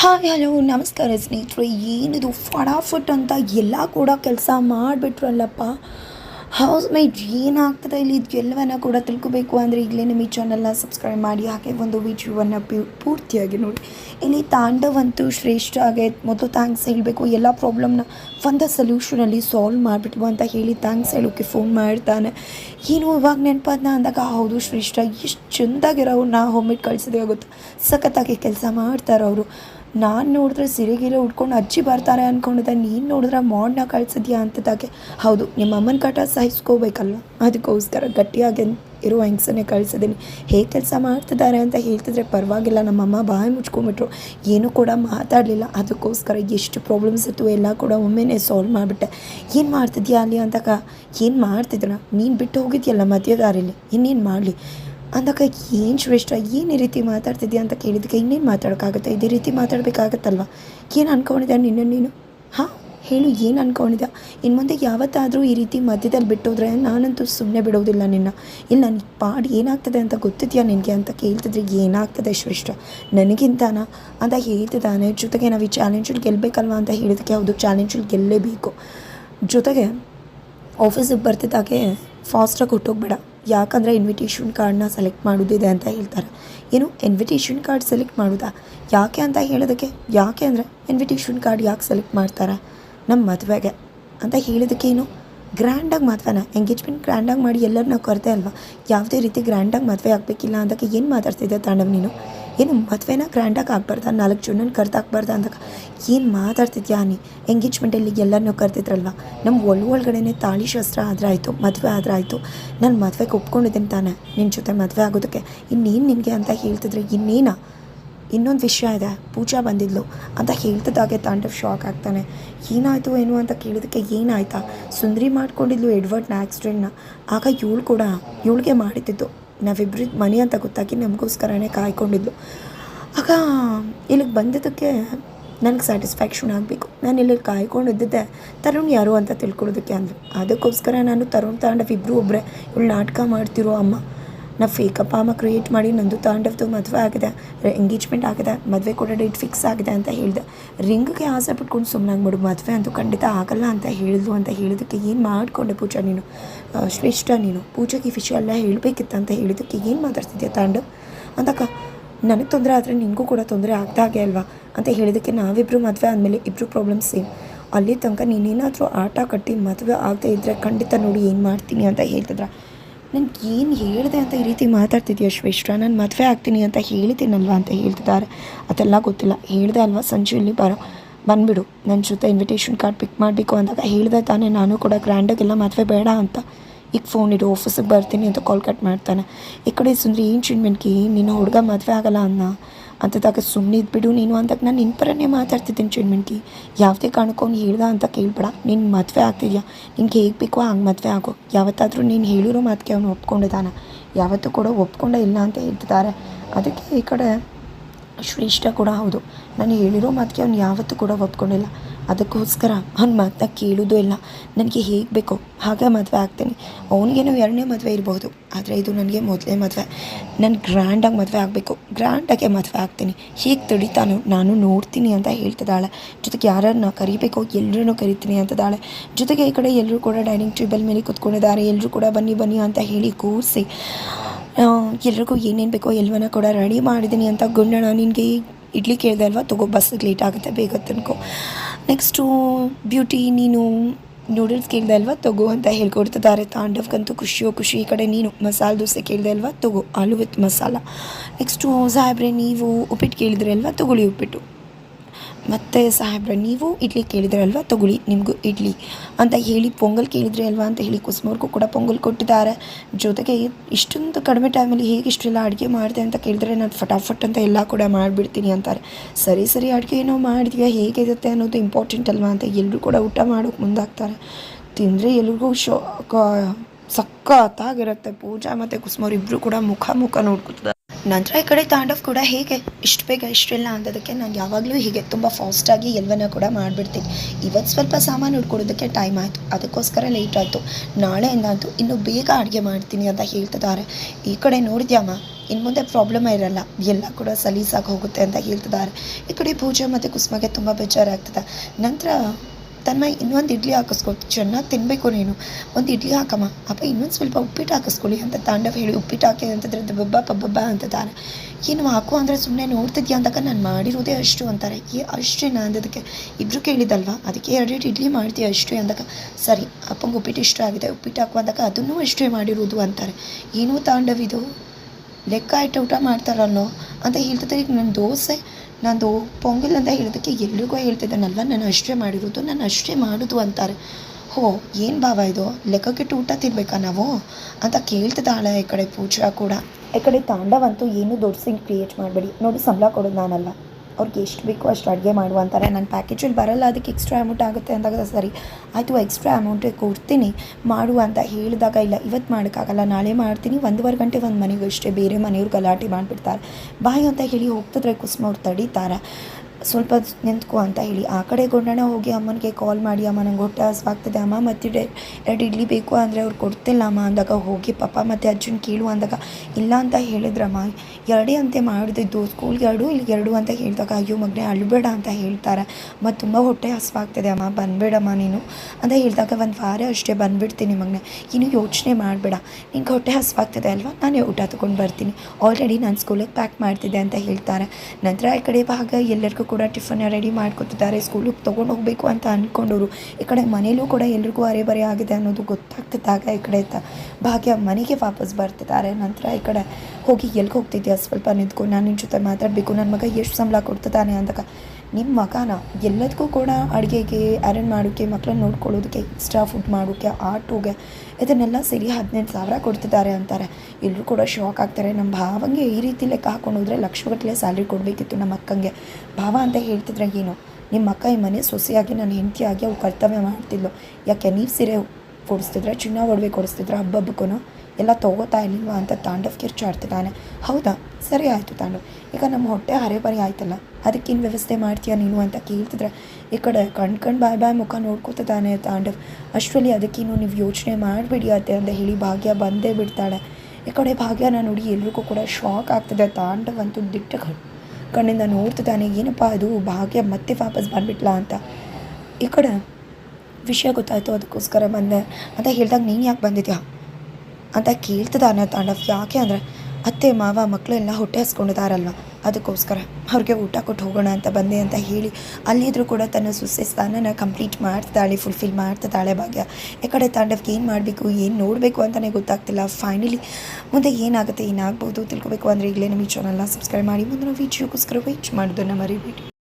Hi, hello, ನಮಸ್ಕಾರ ಸ್ನೇಹಿತರೆ. ಏನಿದು? ಫಟಾಫಟ್ ಅಂತ ಎಲ್ಲ ಕೂಡ ಕೆಲಸ ಮಾಡಿಬಿಟ್ರಲ್ಲಪ್ಪ. ಹೌಸ್ ಮೈಟ್ ಏನಾಗ್ತದೆ ಇಲ್ಲಿ? ಎಲ್ಲವನ್ನ ಕೂಡ ತಿಳ್ಕೊಬೇಕು ಅಂದರೆ ಈಗಲೇ ನಮ್ಮ ಈ ಚಾನಲ್ನ ಸಬ್ಸ್ಕ್ರೈಬ್ ಮಾಡಿ, ಹಾಗೆ ಒಂದು ವಿಡಿಯೋವನ್ನು ಪೂರ್ತಿಯಾಗಿ ನೋಡಿ. ಇಲ್ಲಿ ತಾಂಡವಂತೂ ಶ್ರೇಷ್ಠ ಆಗೈತೆ ಮೊದಲು ಥ್ಯಾಂಕ್ಸ್ ಹೇಳಬೇಕು. ಎಲ್ಲ ಪ್ರಾಬ್ಲಮ್ನ ಒಂದು ಸೊಲ್ಯೂಷನಲ್ಲಿ ಸಾಲ್ವ್ ಮಾಡಿಬಿಟ್ವು ಅಂತ ಹೇಳಿ ಥ್ಯಾಂಕ್ಸ್ ಹೇಳೋಕ್ಕೆ ಫೋನ್ ಮಾಡ್ತಾನೆ. ಏನು ಇವಾಗ ನೆನಪಾದ್ನ ಅಂದಾಗ, ಹೌದು ಶ್ರೇಷ್ಠ, ಎಷ್ಟು ನಾ ಹೋಮಿಟ್ ಕಳಿಸಿದೆ ಗೊತ್ತಾ? ಸಖತ್ತಾಗಿ ಕೆಲಸ ಮಾಡ್ತಾರೆ ಅವರು ನಾನು ನೋಡಿದ್ರೆ ಸಿರಿಗಿರೆ ಉಟ್ಕೊಂಡು ಅಜ್ಜಿ ಬರ್ತಾರೆ ಅಂದ್ಕೊಂಡಿದ್ದೆ ನೀನು ನೋಡಿದ್ರೆ ಮಾಡನ್ನ ಕಳ್ಸಿದ್ಯಾ ಅಂತದಾಗೆ. ಹೌದು, ನಿಮ್ಮ ಅಮ್ಮನ ಕಾಟ ಸಹಿಸ್ಕೋಬೇಕಲ್ವ? ಅದಕ್ಕೋಸ್ಕರ ಗಟ್ಟಿಯಾಗಿ ಇರೋ ಹೆಂಗಸನ್ನೇ ಕಳ್ಸಿದ್ದೀನಿ. ಹೇಗೆ ಕೆಲಸ ಮಾಡ್ತಿದ್ದಾರೆ ಅಂತ ಹೇಳ್ತಿದ್ರೆ ಪರವಾಗಿಲ್ಲ. ನಮ್ಮಮ್ಮ ಬಾಯಿ ಮುಚ್ಕೊಂಬಿಟ್ರು ಏನೂ ಕೂಡ ಮಾತಾಡಲಿಲ್ಲ. ಅದಕ್ಕೋಸ್ಕರ ಎಷ್ಟು ಪ್ರಾಬ್ಲಮ್ಸ್ ಇತ್ತು ಎಲ್ಲ ಕೂಡ ಒಮ್ಮೆನೇ ಸಾಲ್ವ್ ಮಾಡಿಬಿಟ್ಟೆ. ಏನು ಮಾಡ್ತಿದ್ಯಾ ಅಲ್ಲಿ ಅಂತಕ ಏನು ಮಾಡ್ತಿದ್ರ ನೀನು ಬಿಟ್ಟು ಹೋಗಿದ್ಯಲ್ಲ ಮದ್ಯದಾರಿಲಿ ಇನ್ನೇನು ಮಾಡಲಿ? ಅಂದಾಗ ಏನು ಶ್ರೇಷ್ಠ, ಏನು ಈ ರೀತಿ ಮಾತಾಡ್ತಿದ್ಯಾ ಅಂತ ಕೇಳಿದ್ದಕ್ಕೆ ಇನ್ನೇನು ಮಾತಾಡೋಕ್ಕಾಗುತ್ತೆ? ಇದೇ ರೀತಿ ಮಾತಾಡಬೇಕಾಗತ್ತಲ್ವ? ಏನು ಅನ್ಕೊಂಡಿದ್ದೆ ನಿನ್ನ, ನೀನು? ಹಾಂ, ಹೇಳು, ಏನು ಅನ್ಕೊಂಡಿದ್ಯಾ? ಇನ್ನು ಮುಂದೆ ಯಾವತ್ತಾದರೂ ಈ ರೀತಿ ಮಧ್ಯದಲ್ಲಿ ಬಿಟ್ಟೋದ್ರೆ ನಾನಂತೂ ಸುಮ್ಮನೆ ಬಿಡೋದಿಲ್ಲ ನಿನ್ನ. ಇಲ್ಲಿ ನನಗೆ ಪಾಡು ಏನಾಗ್ತದೆ ಅಂತ ಗೊತ್ತಿದೆಯಾ ನಿನಗೆ ಅಂತ ಕೇಳ್ತಿದ್ರೆ ಏನಾಗ್ತದೆ ಶ್ರೇಷ್ಠ? ನನಗಿಂತಾನ? ಅಂತ ಹೇಳ್ತಿದ್ದಾನೆ. ಜೊತೆಗೆ ನಾವು ಈ ಚಾಲೆಂಜಲ್ಲಿ ಗೆಲ್ಲಬೇಕಲ್ವ ಅಂತ ಹೇಳಿದಕ್ಕೆ ಹೌದು ಚಾಲೆಂಜಲ್ಲಿ ಗೆಲ್ಲೇಬೇಕು. ಜೊತೆಗೆ ಆಫೀಸಿಗೆ ಬರ್ತಿದ್ದಾಗೆ ಫಾಸ್ಟಾಗಿ ಕೊಟ್ಟೋಗ್ಬೇಡ ಯಾಕಂದರೆ ಇನ್ವಿಟೇಷನ್ ಕಾರ್ಡ್ನ ಸೆಲೆಕ್ಟ್ ಮಾಡೋದಿದೆ ಅಂತ ಹೇಳ್ತಾರೆ. ಏನು ಇನ್ವಿಟೇಷನ್ ಕಾರ್ಡ್ ಸೆಲೆಕ್ಟ್ ಮಾಡೋದಾ? ಯಾಕೆ ಅಂತ ಹೇಳೋದಕ್ಕೆ? ಯಾಕೆ ಅಂದರೆ ಇನ್ವಿಟೇಷನ್ ಕಾರ್ಡ್ ಯಾಕೆ ಸೆಲೆಕ್ಟ್ ಮಾಡ್ತಾರೆ? ನಮ್ಮ ಮದುವೆಗೆ. ಅಂತ ಹೇಳೋದಕ್ಕೆ ಏನು? ಗ್ರ್ಯಾಂಡಾಗಿ ಮದುವೆನ ಎಂಗೇಜ್ಮೆಂಟ್ ಗ್ರ್ಯಾಂಡಾಗಿ ಮಾಡಿ ಎಲ್ಲರನ್ನ ಕರೆದೆ ಅಲ್ವಾ? ಯಾವುದೇ ರೀತಿ ಗ್ರ್ಯಾಂಡಾಗಿ ಮದುವೆ ಆಗಬೇಕಿಲ್ಲ ಅಂದಾಗ ಏನು ಮಾತಾಡ್ತಿದ್ದೆ ತಾಂಡವ್ ನೀನು? ಏನು ಮದುವೆನ ಗ್ರ್ಯಾಂಡಾಗಿ ಆಗಬಾರ್ದ? ನಾಲ್ಕು ಜನನ ಕರ್ದಾಕ್ಬಾರ್ದ ಅಂದಾಗ ಏನು ಮಾತಾಡ್ತಿದ್ಯಾ ನೀ? ಎಂಗೇಜ್ಮೆಂಟಲ್ಲಿ ಎಲ್ಲರನ್ನೂ ಕರೆದಿದ್ರಲ್ವ? ನಮ್ಮ ಒಳ ಒಳಗಡೆನೆ ತಾಳಿ ಶಾಸ್ತ್ರ ಆದರೆ ಆಯಿತು ಮದುವೆ ಆದರೆ ಆಯಿತು ನಾನು ಮದುವೆಗೆ ಒಪ್ಕೊಂಡಿದ್ದೀನಿ ತಾನೆ ನಿನ್ನ ಜೊತೆ ಮದುವೆ ಆಗೋದಕ್ಕೆ. ಇನ್ನೇನು ನಿನಗೆ ಅಂತ ಹೇಳ್ತಿದ್ರೆ ಇನ್ನೇನಾ? ಇನ್ನೊಂದು ವಿಷಯ ಇದೆ. ಪೂಜಾ ಬಂದಿದ್ಲು. ಅಂತ ಹೇಳ್ತಿದ್ದಾಗೆ ತಾಂಡವ್ ಶಾಕ್ ಆಗ್ತಾನೆ. ಏನಾಯಿತು ಏನು ಅಂತ ಕೇಳಿದಕ್ಕೆ ಏನಾಯ್ತಾ? ಸುಂದರಿ ಮಾಡ್ಕೊಂಡಿದ್ಲು ಎಡ್ವರ್ಡ್ನ ಆಕ್ಸಿಡೆಂಟ್ನ ಆಗ ಇವಳು ಕೂಡ ಇವಳಿಗೆ ಮಾಡಿದ್ದಿದ್ದು ನಾವಿಬ್ಬರು ಮನೆ ಅಂತ ಗೊತ್ತಾಗಿ ನಮಗೋಸ್ಕರನೇ ಕಾಯ್ಕೊಂಡಿದ್ಲು. ಆಗ ಇಲ್ಲಿಗೆ ಬಂದಿದ್ದಕ್ಕೆ ನನಗೆ ಸ್ಯಾಟಿಸ್ಫ್ಯಾಕ್ಷನ್ ಆಗಬೇಕು. ನಾನು ಇಲ್ಲಿ ಕಾಯ್ಕೊಂಡಿದ್ದೆ ತರುಣ್ ಯಾರು ಅಂತ ತಿಳ್ಕೊಳ್ಳೋದಕ್ಕೆ ಅಂದರು ಅದಕ್ಕೋಸ್ಕರ ನಾನು ತರುಣ್ ತಾಂಡವ್ ಇಬ್ಬರು ಒಬ್ಬರೇ ಇವಳು ನಾಟಕ ಮಾಡ್ತಿರೋ ಅಮ್ಮ. ನಾ ಫೇಕ್ ಅಪ್ಪ ಅಮ್ಮ ಕ್ರಿಯೇಟ್ ಮಾಡಿ ನಂದು ತಾಂಡವ್ದು ಮದುವೆ ಆಗಿದೆ. ಎಂಗೇಜ್ಮೆಂಟ್ ಆಗಿದೆ. ಮದುವೆ ಕೂಡ ಡೇಟ್ ಫಿಕ್ಸ್ ಆಗಿದೆ ಅಂತ ಹೇಳಿದೆ. ರಿಂಗ್ಗೆ ಆಸೆ ಪಟ್ಕೊಂಡು ಸುಮ್ಮನಾಗ್ಬಿಡು ಮದುವೆ ಅಂತೂ ಖಂಡಿತ ಆಗಲ್ಲ ಅಂತ ಹೇಳಿದ್ಲು ಅಂತ ಹೇಳಿದಕ್ಕೆ ಏನು ಮಾಡಿಕೊಂಡೆ ಪೂಜಾ ನೀನು? ಶ್ರೇಷ್ಠ ನೀನು? ಪೂಜೆಗೆ ವಿಷಯ ಎಲ್ಲ ಹೇಳಬೇಕಿತ್ತು ಅಂತ ಹೇಳಿದಕ್ಕೆ ಏನು ಮಾತಾಡ್ತಿದ್ಯಾ ತಾಂಡವ್ ಅಂತಕ್ಕ ನನಗೆ ತೊಂದರೆ ಆದರೆ ನಿನಗೂ ಕೂಡ ತೊಂದರೆ ಆಗ್ದಾಗೆ ಅಲ್ವಾ? ಅಂತ ಹೇಳಿದಕ್ಕೆ ನಾವಿಬ್ಬರು ಮದುವೆ ಆದಮೇಲೆ ಇಬ್ಬರು ಪ್ರಾಬ್ಲಮ್ಸ್ ಸೇಮ್ ಅಲ್ಲಿ ತನಕ ನೀನೇನಾದರೂ ಆಟ ಕಟ್ಟಿ ಮದುವೆ ಆಗದೆ ಇದ್ದರೆ ಖಂಡಿತ ನೋಡಿ ಏನು ಮಾಡ್ತೀನಿ ಅಂತ ಹೇಳ್ತಿದ್ರ. ನನ್ಗೆ ಏನು ಹೇಳಿದೆ ಅಂತ ಈ ರೀತಿ ಮಾತಾಡ್ತಿದ್ಯಾ ಶ್ರೇಷ್ಠ? ನಾನು ಮದುವೆ ಆಗ್ತೀನಿ ಅಂತ ಹೇಳಿದ್ದೀನಲ್ವ ಅಂತ ಹೇಳ್ತಿದ್ದಾರೆ. ಅದೆಲ್ಲ ಗೊತ್ತಿಲ್ಲ. ಹೇಳಿದೆ ಅಲ್ವಾ ಸಂಜೆಯಲ್ಲಿ ಬರೋ. ಬಂದುಬಿಡು. ನನ್ನ ಜೊತೆ ಇನ್ವಿಟೇಷನ್ ಕಾರ್ಡ್ ಪಿಕ್ ಮಾಡಬೇಕು ಅಂದಾಗ ಹೇಳಿದೆ ತಾನೇ ನಾನು ಕೂಡ ಗ್ರ್ಯಾಂಡಾಗೆಲ್ಲ ಮದುವೆ ಬೇಡ ಅಂತ. ಈಗ ಫೋನ್ ಇಡು ಆಫೀಸಿಗೆ ಬರ್ತೀನಿ ಅಂತ ಕಾಲ್ ಕಟ್ ಮಾಡ್ತಾನೆ. ಈ ಕಡೆ ಸುಂದ್ರಿ, ಏನು ಟ್ರೀಟ್ಮೆಂಟ್ಗೆ ನಿನ್ನ ಹುಡುಗ ಮದುವೆ ಆಗಲ್ಲ ಅನ್ನ. ಅಂತದಾಗ ಸುಮ್ಮನೆ ಇದ್ಬಿಡು ನೀನು ಅಂದಾಗ ನಾನು ನಿನ್ನ ಪರನೇ ಮಾತಾಡ್ತಿದ್ದೀನಿ ಚಿಣ್ಮೆನ್ಕಿ ಯಾವುದೇ ಕಾರಣಕ್ಕೂ ಹೇಳ್ದ ಅಂತ ಕೇಳ್ಬೇಡ. ನೀನು ಮದುವೆ ಆಗ್ತಿದ್ಯಾ? ನಿನ್ಗೆ ಹೇಗೆ ಬೇಕೋ ಹಂಗೆ ಮದುವೆ ಆಗೋ. ಯಾವತ್ತಾದರೂ ನೀನು ಹೇಳಿರೋ ಮಾತಿಗೆ ಅವನು ಒಪ್ಕೊಂಡಿದ್ದಾನೆ ಯಾವತ್ತೂ ಕೂಡ ಒಪ್ಕೊಂಡೇ ಇಲ್ಲ ಅಂತ ಹೇಳ್ತಿದ್ದಾರೆ ಅದಕ್ಕೆ ಈ ಕಡೆ ಶ್ರೇಷ್ಠ ಕೂಡ ಹೌದು. ನಾನು ಹೇಳಿರೋ ಮಾತಿಗೆ ಅವ್ನು ಯಾವತ್ತೂ ಕೂಡ ಒಪ್ಕೊಂಡಿಲ್ಲ. ಅದಕ್ಕೋಸ್ಕರ ಅವ್ನ ಮಾತನ್ನ ಕೇಳೋದು ಇಲ್ಲ. ನನಗೆ ಹೇಗೆ ಬೇಕೋ ಹಾಗೆ ಮದುವೆ ಆಗ್ತೀನಿ. ಅವನಿಗೇನೋ ಎರಡನೇ ಮದುವೆ ಇರಬಹುದು ಆದರೆ ಇದು ನನಗೆ ಮೊದಲೇ ಮದುವೆ. ನಾನು ಗ್ರ್ಯಾಂಡಾಗಿ ಮದುವೆ ಆಗಬೇಕು. ಗ್ರ್ಯಾಂಡಾಗೆ ಮದುವೆ ಆಗ್ತೀನಿ. ಹೇಗೆ ತಡಿತಾನೋ ನಾನು ನೋಡ್ತೀನಿ ಅಂತ ಹೇಳ್ತಿದ್ದಾಳೆ. ಜೊತೆಗೆ ಯಾರನ್ನ ಕರಿಬೇಕೋ ಎಲ್ಲರೂ ಕರಿತೀನಿ ಅಂತದಾಳೆ ಜೊತೆಗೆ ಈ ಕಡೆ ಎಲ್ಲರೂ ಕೂಡ ಡೈನಿಂಗ್ ಟೇಬಲ್ ಮೇಲೆ ಕೂತ್ಕೊಂಡಿದ್ದಾರೆ. ಎಲ್ಲರೂ ಕೂಡ ಬನ್ನಿ ಬನ್ನಿ ಅಂತ ಹೇಳಿ ಕೂರಿಸಿ ಎಲ್ರಿಗೂ ಏನೇನು ಬೇಕೋ ಎಲ್ಲವನ್ನ ಕೂಡ ರೆಡಿ ಮಾಡಿದ್ದೀನಿ ಅಂತ ಗುಂಡಣ ನಿನಗೆ ಇಡ್ಲಿ ಕೇಳಿದೆ ಅಲ್ವಾ? ತಗೋ, ಬಸ್ಸಿಗೆ ಲೇಟ್ ಆಗುತ್ತೆ, ಬೇಗ ತನ್ಕೋ. ನೆಕ್ಸ್ಟು ಬ್ಯೂಟಿ ನೀನು ನೂಡಲ್ಸ್ ಕೇಳಿದೆ ಅಲ್ವಾ? ತಗೋ ಅಂತ ಹೇಳ್ಕೊಡ್ತಿದ್ದಾರೆ ತಾಂಡವ್ಗಂತೂ ಖುಷಿಯೋ ಖುಷಿ. ಈ ಕಡೆ ನೀನು ಮಸಾಲೆ ದೋಸೆ ಕೇಳಿದೆ ಅಲ್ವಾ? ತಗೋ. ಆಲೂ ವಿತ್ ಮಸಾಲ. ನೆಕ್ಸ್ಟು ಸಾಹೇಬ್ರೆ, ನೀವು ಉಪ್ಪಿಟ್ಟು ಕೇಳಿದ್ರೆ ಅಲ್ವಾ? ತಗೊಳ್ಳಿ ಉಪ್ಪಿಟ್ಟು. ಮತ್ತು ಸಾಹೇಬ್ರ, ನೀವು ಇಡ್ಲಿ ಕೇಳಿದ್ರೆ ಅಲ್ವಾ ತಗೊಳ್ಳಿ, ನಿಮಗೂ ಇಡ್ಲಿ ಅಂತ ಹೇಳಿ ಪೊಂಗಲ್ ಕೇಳಿದ್ರೆ ಅಲ್ವಾ ಅಂತ ಹೇಳಿ ಕುಸುಮವ್ರಿಗೂ ಕೂಡ ಪೊಂಗಲ್ ಕೊಟ್ಟಿದ್ದಾರೆ. ಜೊತೆಗೆ ಇಷ್ಟೊಂದು ಕಡಿಮೆ ಟೈಮಲ್ಲಿ ಹೇಗೆ ಇಷ್ಟೆಲ್ಲ ಅಡುಗೆ ಮಾಡಿದೆ ಅಂತ ಕೇಳಿದ್ರೆ ನಾನು ಫಟಾಫಟ್ ಅಂತ ಎಲ್ಲ ಕೂಡ ಮಾಡಿಬಿಡ್ತೀನಿ ಅಂತಾರೆ. ಸರಿ ಸರಿ, ಅಡುಗೆ ಏನೋ ಮಾಡಿದ್ವಿ ಹೇಗಿರುತ್ತೆ ಅನ್ನೋದು ಇಂಪಾರ್ಟೆಂಟ್ ಅಲ್ವಾ ಅಂತ ಎಲ್ಲರೂ ಕೂಡ ಊಟ ಮಾಡೋಕೆ ಮುಂದಾಗ್ತಾರೆ. ತಿಂದರೆ ಎಲ್ರಿಗೂ ಶೋ ಸಖತ್ತಾಗಿರುತ್ತೆ ಪೂಜಾ ಮತ್ತು ಕುಸುಮವ್ರು ಇಬ್ಬರು ಕೂಡ ಮುಖ ಮುಖ ನೋಡ್ಕೊತಿದ್ದಾರೆ ನಂತರ ಈ ಕಡೆ ತಾಂಡವ್ ಕೂಡ ಹೇಗೆ ಇಷ್ಟು ಬೇಗ ಇಷ್ಟೆಲ್ಲ ಅನ್ನೋದಕ್ಕೆ ನಾನು ಯಾವಾಗಲೂ ಹೀಗೆ ತುಂಬ ಫಾಸ್ಟಾಗಿ ಎಲ್ಲವನ್ನ ಕೂಡ ಮಾಡಿಬಿಡ್ತೀನಿ. ಇವತ್ತು ಸ್ವಲ್ಪ ಸಾಮಾನು ಹುಡ್ಕೊಡೋದಕ್ಕೆ ಟೈಮ್ ಆಯಿತು. ಅದಕ್ಕೋಸ್ಕರ ಲೇಟ್ ಆಯಿತು. ನಾಳೆ ಏನಾದರೂ ಇನ್ನೂ ಬೇಗ ಅಡುಗೆ ಮಾಡ್ತೀನಿ ಅಂತ ಹೇಳ್ತಿದ್ದಾರೆ. ಈ ಕಡೆ ನೋಡಿದ್ಯಾಮ್ಮ ಇನ್ನು ಮುಂದೆ ಪ್ರಾಬ್ಲಮ್ ಇರಲ್ಲ. ಎಲ್ಲ ಕೂಡ ಸಲೀಸಾಗಿ ಹೋಗುತ್ತೆ ಅಂತ ಹೇಳ್ತಿದ್ದಾರೆ. ಈ ಕಡೆ ಪೂಜೆ ಮತ್ತು ಕುಸುಮಗೆ ತುಂಬ ಬೇಜಾರಾಗ್ತದೆ. ನಂತರ ತನ್ಮಯ್ ಇನ್ನೊಂದು ಇಡ್ಲಿ ಹಾಕಿಸ್ಕೊ ಚೆನ್ನಾಗಿ ತಿನ್ನಬೇಕು ನೀನು. ಒಂದು ಇಡ್ಲಿ ಹಾಕಮ್ಮ. ಅಪ್ಪ, ಇನ್ನೊಂದು ಸ್ವಲ್ಪ ಉಪ್ಪಿಟ್ಟು ಹಾಕಿಸ್ಕೊಳ್ಳಿ ಅಂತ ತಾಂಡವ ಹೇಳಿ ಉಪ್ಪಿಟ್ಟು ಹಾಕಿ ಅಂತಂದ್ರೆ ಬಬ್ಬ ಅಂತ ಅಂತಿದ್ದಾರೆ ಏನು ಹಾಕು ಅಂದರೆ ಸುಮ್ಮನೆ ನೋಡ್ತಿದ್ಯಾ ಅಂದಾಗ ನಾನು ಮಾಡಿರೋದೇ ಅಷ್ಟು ಅಂತಾರೆ. ಏ ಅಷ್ಟೇನಾ ಅಂದದಕ್ಕೆ. ಇಬ್ಬರು ಕೇಳಿದಲ್ವಾ? ಅದಕ್ಕೆ ಎರಡೆರಡು ಇಡ್ಲಿ ಮಾಡ್ತೀಯ ಅಷ್ಟು ಅಂದಾಗ ಸರಿ, ಅಪ್ಪಂಗೆ ಉಪ್ಪಿಟ್ಟು ಇಷ್ಟ ಆಗಿದೆ, ಉಪ್ಪಿಟ್ಟು ಹಾಕು ಅಂದಾಗ ಅದನ್ನೂ ಅಷ್ಟೇ ಮಾಡಿರೋದು ಅಂತಾರೆ. ಏನೂ ತಾಂಡವಿದು. ಲೆಕ್ಕ ಇಟ್ಟು ಊಟ ಮಾಡ್ತಾರಲ್ಲೋ ಅಂತ ಹೇಳ್ತಿದ್ದೆ ಈಗ ನನ್ನ ದೋಸೆ, ನಂದು ಪೊಂಗಲ್ ಅಂತ ಹೇಳೋದಕ್ಕೆ ಎಲ್ರಿಗೂ ಹೇಳ್ತಿದ್ದಾನಲ್ವ? ನಾನು ಅಷ್ಟೇ ಮಾಡಿರೋದು, ನಾನು ಅಷ್ಟೇ ಮಾಡೋದು ಅಂತಾರೆ. ಹೋ, ಏನು ಭಾವ ಇದು? ಲೆಕ್ಕಕ್ಕಿಟ್ಟು ಊಟ ತಿನ್ಬೇಕಾ ನಾವು? ಅಂತ ಕೇಳ್ತಿದ್ದಾಳೆ ಈ ಕಡೆ ಪೂಜಾ ಕೂಡ. ಈ ಕಡೆ ತಾಂಡವಂತೂ ಏನು ದೊಡ್ಡ ಸಿಂಗ್ ಕ್ರಿಯೇಟ್ ಮಾಡಬೇಡಿ. ನೋಡಿ ಸಂಬಳ ಕೊಡೋದು ನಾನಲ್ಲ. ಅವ್ರಿಗೆ ಎಷ್ಟು ಬೇಕು ಅಷ್ಟು ಅಡುಗೆ ಮಾಡು ಅಂತಾರೆ. ನನ್ನ ಪ್ಯಾಕೇಜಲ್ಲಿ ಬರಲ್ಲ, ಅದಕ್ಕೆ ಎಕ್ಸ್ಟ್ರಾ ಅಮೌಂಟ್ ಆಗುತ್ತೆ ಅಂದಾಗ ಸರಿ ಆಯಿತು ಎಕ್ಸ್ಟ್ರಾ ಅಮೌಂಟೇ ಕೊಡ್ತೀನಿ ಮಾಡು ಅಂತ ಹೇಳಿದಾಗ ಇಲ್ಲ, ಇವತ್ತು ಮಾಡೋಕ್ಕಾಗಲ್ಲ, ನಾಳೆ ಮಾಡ್ತೀನಿ, ಒಂದುವರೆ ಗಂಟೆ ಒಂದು ಮನೆಗೂ ಅಷ್ಟೇ ಬೇರೆ ಮನೆಯವ್ರು ಗಲಾಟೆ ಮಾಡಿಬಿಡ್ತಾರೆ. ಬಾಯ್ ಅಂತ ಹೇಳಿ ಹೋಗ್ತಿದ್ರೆ ಕುಸುಮ ಅವ್ರು ತಡೀತಾರೆ. ಸ್ವಲ್ಪ ನಿಂತ್ಕೊ ಅಂತ ಹೇಳಿ. ಆ ಕಡೆ ಗೊಂಡಣ್ಣ ಹೋಗಿ ಅಮ್ಮನಿಗೆ ಕಾಲ್ ಮಾಡಿ, ಅಮ್ಮ, ನಂಗೆ ಹೊಟ್ಟೆ ಹಸ್ವಾಗ್ತದೆ ಅಮ್ಮ, ಮತ್ತೆ ಎರಡು ಇಡ್ಲಿ ಬೇಕು ಅಂದರೆ ಅವ್ರು ಕೊಡ್ತಿಲ್ಲ ಅಮ್ಮ. ಅಂದಾಗ, ಹೋಗಿ ಪಪ್ಪ ಮತ್ತು ಅಜ್ಜನ ಕೇಳು. ಅಂದಾಗ, ಇಲ್ಲ ಅಂತ ಹೇಳಿದ್ರಮ್ಮ. ಎರಡೇ ಅಂತೆ ಮಾಡಿದ್ದು. ಸ್ಕೂಲ್ಗೆ ಎರಡು ಇಲ್ಲಿ ಎರಡು ಅಂತ ಹೇಳಿದಾಗ, ಅಯ್ಯೋ, ಮಗನೇ, ಅಳ್ಬೇಡ ಅಂತ ಹೇಳ್ತಾರೆ. ಮತ್ತು ತುಂಬ ಹೊಟ್ಟೆ ಹಸ್ವಾಗ್ತದೆ ಅಮ್ಮ. ಬಂದ್ಬೇಡಮ್ಮ ನೀನು. ಅಂತ ಹೇಳಿದಾಗ, ಒಂದು ವಾರ ಅಷ್ಟೇ ಬಂದುಬಿಡ್ತೀನಿ ಮಗನೇ. ಇನ್ನು ಯೋಚನೆ ಮಾಡಬೇಡ. ನಿಂಗೆ ಹೊಟ್ಟೆ ಹಸ್ವಾಗ್ತದೆ ಅಲ್ವಾ? ನಾನೇ ಊಟ ತೊಗೊಂಡು ಬರ್ತೀನಿ. ಆಲ್ರೆಡಿ ನಾನು ಸ್ಕೂಲಿಗೆ ಪ್ಯಾಕ್ ಮಾಡ್ತಿದ್ದೆ ಅಂತ ಹೇಳ್ತಾರೆ. ನಂತರ ಈ ಕಡೆ ಭಾಗ ಎಲ್ಲರಿಗೂ ಕೂಡ ಟಿಫನ್ ರೆಡಿ ಮಾಡ್ಕೊತಿದ್ದಾರೆ. ಸ್ಕೂಲಿಗೆ ತೊಗೊಂಡು ಹೋಗಬೇಕು ಅಂತ ಅಂದ್ಕೊಂಡವರು ಈ ಕಡೆ ಮನೇಲೂ ಕೂಡ ಎಲ್ರಿಗೂ ಅರೆ ಬರೆ ಆಗಿದೆ ಅನ್ನೋದು ಗೊತ್ತಾಗ್ತಿದ್ದಾಗ ಈ ಕಡೆ ತ ಭಾಗ್ಯ ಮನೆಗೆ ವಾಪಸ್ ಬರ್ತಿದ್ದಾರೆ. ನಂತರ ಈ ಕಡೆ ಹೋಗಿ ಎಲ್ಲಿಗೆ ಹೋಗ್ತಿದ್ಯಾ? ಸ್ವಲ್ಪ ನಿಂತ್ಕೊಂಡು ನಾನು ನಿನ್ನ ಜೊತೆ ಮಾತಾಡಬೇಕು. ನನ್ನ ಮಗ ಎಷ್ಟು ಸಂಬಳ ಕೊಡ್ತಿದ್ದಾನೆ ಅಂದಾಗ ನಿಮ್ಮ ಮಗನ ಎಲ್ಲದಕ್ಕೂ ಕೂಡ ಅಡುಗೆಗೆ, ಅರೇಂಜ್ ಮಾಡೋಕ್ಕೆ, ಮಕ್ಕಳನ್ನ ನೋಡ್ಕೊಳ್ಳೋದಕ್ಕೆ ಎಕ್ಸ್ಟ್ರಾ ಫುಡ್ ಮಾಡೋಕ್ಕೆ, ಆಟೋಗೆ, ಇದನ್ನೆಲ್ಲ ಸೇರಿ ಹದಿನೆಂಟು ಸಾವಿರ ಕೊಡ್ತಿದ್ದಾರೆ ಅಂತಾರೆ. ಎಲ್ಲರೂ ಕೂಡ ಶಾಕ್ ಆಗ್ತಾರೆ. ನಮ್ಮ ಭಾವಂಗೆ ಈ ರೀತಿ ಲೆಕ್ಕ ಹಾಕೊಂಡು ಹೋದರೆ ಲಕ್ಷಗಟ್ಟಲೆ ಸ್ಯಾಲ್ರಿ ಕೊಡಬೇಕಿತ್ತು ನಮ್ಮ ಅಕ್ಕಂಗೆ. ಭಾವ ಅಂತ ಹೇಳ್ತಿದ್ರೆ ಏನು? ನಿಮ್ಮ ಅಕ್ಕ ಈ ಮನೆ ಸೊಸೆಯಾಗಿ, ನನ್ನ ಹೆಂಡತಿಯಾಗಿ ಅವು ಕರ್ತವ್ಯ ಮಾಡ್ತಿದ್ಲು. ಯಾಕೆ ನೀವು ಸೀರೆ ಕೊಡಿಸ್ತಿದ್ರೆ, ಚಿನ್ನ ಒಡವೆ ಕೊಡಿಸ್ತಿದ್ರೆ ಹಬ್ಬಬ್ಬಕ್ಕೂ ಎಲ್ಲ ತೊಗೋತಾ ಇರ್ಲಿಲ್ವಾ ಅಂತ ತಾಂಡವ್ ಕಿರ್ಚಾಡ್ತಿದ್ದಾನೆ ಹೌದಾ? ಸರಿ ಆಯಿತು ತಾಂಡವ್. ಈಗ ನಮ್ಮ ಹೊಟ್ಟೆ ಹರೆಬರಿ ಆಯ್ತಲ್ಲ? ಅದಕ್ಕೇನು ವ್ಯವಸ್ಥೆ ಮಾಡ್ತೀಯ ನೀನು ಅಂತ ಕೇಳ್ತಿದ್ರೆ. ಈ ಕಡೆ ಕಣ್ ಕಣ್ ಬಾಯ್ ಬಾಯ್ ಮುಖ ನೋಡ್ಕೊತಿದ್ದಾನೆ ತಾಂಡವ್. ಅಷ್ಟರಲ್ಲಿ ಅದಕ್ಕೇನು ನೀವು ಯೋಚನೆ ಮಾಡಿಬಿಡಿ ಅತ್ತೆ ಅಂತ ಹೇಳಿ ಭಾಗ್ಯ ಬಂದೇ ಬಿಡ್ತಾಳೆ. ಈ ಕಡೆ ಭಾಗ್ಯನ ನೋಡಿ ಎಲ್ರಿಗೂ ಕೂಡ ಶಾಕ್ ಆಗ್ತದೆ. ತಾಂಡವ್ ಅಂತೂ ದಿಟ್ಟ ಕಣ್- ಕಣ್ಣಿಂದ ನೋಡ್ತಿದ್ದಾನೆ, ಏನಪ್ಪ ಅದು? ಭಾಗ್ಯ ಮತ್ತೆ ವಾಪಸ್ ಬಂದ್ಬಿಟ್ಲಾ ಅಂತ. ಈ ಕಡೆ ವಿಷಯ ಗೊತ್ತಾಯಿತು, ಅದಕ್ಕೋಸ್ಕರ ಬಂದೆ. ಅಂತ ಹೇಳಿದಾಗ ನೀನು ಯಾಕೆ ಬಂದಿದ್ಯಾ? ಅಂತ ಕೇಳ್ತಿದ್ದಾನೆ ತಾಂಡವ್ ಯಾಕೆ ಅಂದರೆ ಅತ್ತೆ, ಮಾವ ಮಕ್ಕಳು ಎಲ್ಲ ಹೊಟ್ಟೆ ಹಸ್ಕೊಂಡಿದ್ದಾರಲ್ವ? ಅದಕ್ಕೋಸ್ಕರ ಅವ್ರಿಗೆ ಊಟ ಕೊಟ್ಟು ಹೋಗೋಣ ಅಂತ ಬಂದೆ ಅಂತ ಹೇಳಿ ಅಲ್ಲಿದ್ದರೂ ಕೂಡ ತನ್ನ ಸುಸ್ಸೆ ಸ್ಥಾನನ ಕಂಪ್ಲೀಟ್ ಮಾಡ್ತಿದ್ದಾಳೆ ಫುಲ್ಫಿಲ್ ಮಾಡ್ತಿದ್ದಾಳೆ ಭಾಗ್ಯ. ಈ ಕಡೆ ತಾಂಡವ್ಗೆ ಏನು ಮಾಡಬೇಕು, ಏನು ನೋಡಬೇಕು ಅಂತಲೇ ಗೊತ್ತಾಗ್ತಿಲ್ಲ. ಫೈನಲಿ ಮುಂದೆ ಏನಾಗುತ್ತೆ, ಏನಾಗ್ಬೋದು ತಿಳ್ಕೊಬೇಕು ಅಂದರೆ ಈಗಲೇ ನಮ್ಮ ಈ ಚಾನಲ್ನ ಸಬ್ಸ್ಕ್ರೈಬ್ ಮಾಡಿ. ಮುಂದಿನ ವೀಡಿಯೋಗೋಸ್ಕರ ವೆಯ್ಟ್ ಮಾಡೋದನ್ನು ಮರಿಬೇಡಿ.